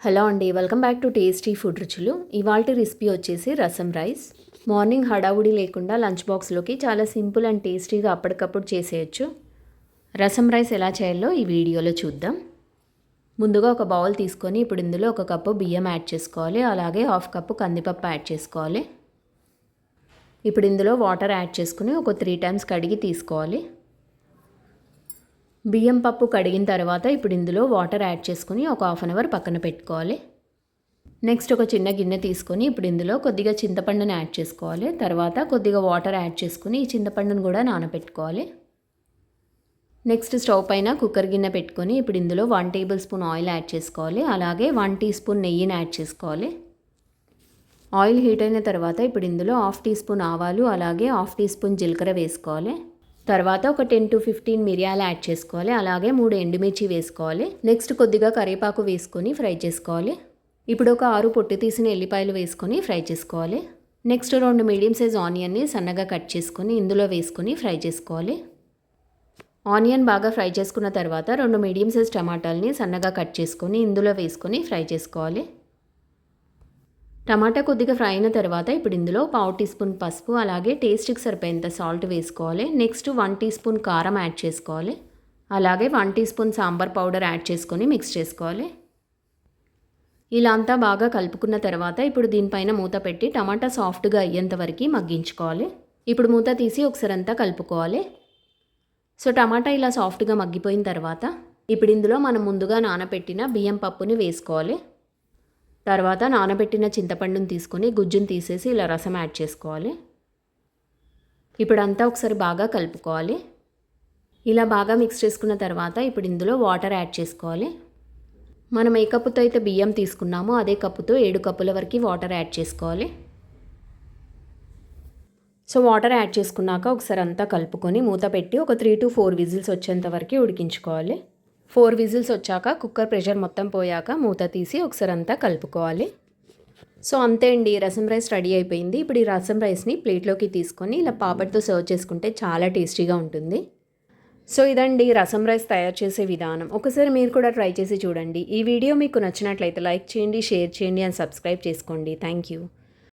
Hello అండి welcome back to tasty food రుచులు. ఇవాళ రెసిపీ వచ్చేసి రసం రైస్. మార్నింగ్ హడావుడి లేకుండా లంచ్ బాక్స్లోకి చాలా సింపుల్ అండ్ టేస్టీగా అప్పటికప్పుడు చేసేయచ్చు. రసం రైస్ ఎలా చేయాలో ఈ వీడియోలో చూద్దాం. ముందుగా ఒక బౌల్ తీసుకొని ఇప్పుడు ఇందులో ఒక కప్పు బియ్యం యాడ్ చేసుకోవాలి. అలాగే హాఫ్ కప్పు కందిపప్పు యాడ్ చేసుకోవాలి. ఇప్పుడు ఇందులో వాటర్ యాడ్ చేసుకుని ఒక త్రీ టైమ్స్ కడిగి తీసుకోవాలి. బియ్యం పప్పు కడిగిన తర్వాత ఇప్పుడు ఇందులో వాటర్ యాడ్ చేసుకుని ఒక హాఫ్ అన్ అవర్ పక్కన పెట్టుకోవాలి. నెక్స్ట్ ఒక చిన్న గిన్నె తీసుకొని ఇప్పుడు ఇందులో కొద్దిగా చింతపండుని యాడ్ చేసుకోవాలి. తర్వాత కొద్దిగా వాటర్ యాడ్ చేసుకుని ఈ చింతపండును కూడా నానబెట్టుకోవాలి నెక్స్ట్ స్టవ్ పైన కుక్కర్ గిన్నె పెట్టుకొని ఇప్పుడు ఇందులో one tablespoon oil add చేసుకోవాలి. అలాగే వన్ టీ స్పూన్ నెయ్యిని యాడ్ చేసుకోవాలి. ఆయిల్ హీట్ అయిన తర్వాత ఇప్పుడు ఇందులో హాఫ్ టీ స్పూన్ ఆవాలు అలాగే హాఫ్ టీ స్పూన్ జీలకర్ర వేసుకోవాలి. తర్వాత ఒక టెన్ టు ఫిఫ్టీన్ మిరియాలు యాడ్ చేసుకోవాలి. అలాగే మూడు ఎండుమిర్చి వేసుకోవాలి. నెక్స్ట్ కొద్దిగా కరివేపాకు వేసుకొని ఫ్రై చేసుకోవాలి. ఇప్పుడు ఒక ఆరు పొట్టు తీసిన ఎల్లిపాయలు వేసుకొని ఫ్రై చేసుకోవాలి. నెక్స్ట్ రెండు మీడియం సైజ్ ఆనియన్ని సన్నగా కట్ చేసుకొని ఇందులో వేసుకొని ఫ్రై చేసుకోవాలి. ఆనియన్ బాగా ఫ్రై చేసుకున్న తర్వాత రెండు మీడియం సైజ్ టమాటాలని సన్నగా కట్ చేసుకొని ఇందులో వేసుకొని ఫ్రై చేసుకోవాలి. టమాటా కొద్దిగా ఫ్రై అయిన తర్వాత ఇప్పుడు ఇందులో పావు టీ స్పూన్ పసుపు అలాగే టేస్ట్కి సరిపోయేంత సాల్ట్ వేసుకోవాలి. నెక్స్ట్ వన్ టీ స్పూన్ కారం యాడ్ చేసుకోవాలి. అలాగే one teaspoon sambar powder add చేసుకొని మిక్స్ చేసుకోవాలి. ఇలా అంతా బాగా కలుపుకున్న తర్వాత ఇప్పుడు దీనిపైన మూత పెట్టి టమాటా సాఫ్ట్గా అయ్యేంత వరకు మగ్గించుకోవాలి. ఇప్పుడు మూత తీసి ఒకసారి అంతా కలుపుకోవాలి. సో టమాటా ఇలా సాఫ్ట్గా మగ్గిపోయిన తర్వాత ఇప్పుడు ఇందులో మనం ముందుగా నానబెట్టిన బియ్యం పప్పుని వేసుకోవాలి. తర్వాత నానబెట్టిన చింతపండుని తీసుకొని గుజ్జుని తీసేసి ఇలా రసం యాడ్ చేసుకోవాలి. ఇప్పుడు అంతా ఒకసారి బాగా కలుపుకోవాలి. ఇలా బాగా మిక్స్ చేసుకున్న తర్వాత ఇప్పుడు ఇందులో వాటర్ యాడ్ చేసుకోవాలి. మనం ఏ కప్పుతో అయితే బియ్యం తీసుకున్నామో అదే కప్పుతో ఏడు కప్పుల వరకు వాటర్ యాడ్ చేసుకోవాలి. సో వాటర్ యాడ్ చేసుకున్నాక ఒకసారి అంతా కలుపుకొని మూత పెట్టి ఒక త్రీ టు ఫోర్ విజిల్స్ వచ్చేంత వరకు ఉడికించుకోవాలి. ఫోర్ విజిల్స్ వచ్చాక కుక్కర్ ప్రెషర్ మొత్తం పోయాక మూత తీసి ఒకసారి అంతా కలుపుకోవాలి. సో అంతే అండి. రసం రైస్ రెడీ అయిపోయింది. ఇప్పుడు ఈ రసం రైస్ని ప్లేట్లోకి తీసుకొని ఇలా పాపడ్తో సర్వ్ చేసుకుంటే చాలా టేస్టీగా ఉంటుంది. సో ఇదండి రసం రైస్ తయారు చేసే విధానం. ఒకసారి మీరు కూడా ట్రై చేసి చూడండి. ఈ వీడియో మీకు నచ్చినట్లయితే లైక్ చేయండి షేర్ చేయండి అండ్ సబ్స్క్రైబ్ చేసుకోండి. Thank you.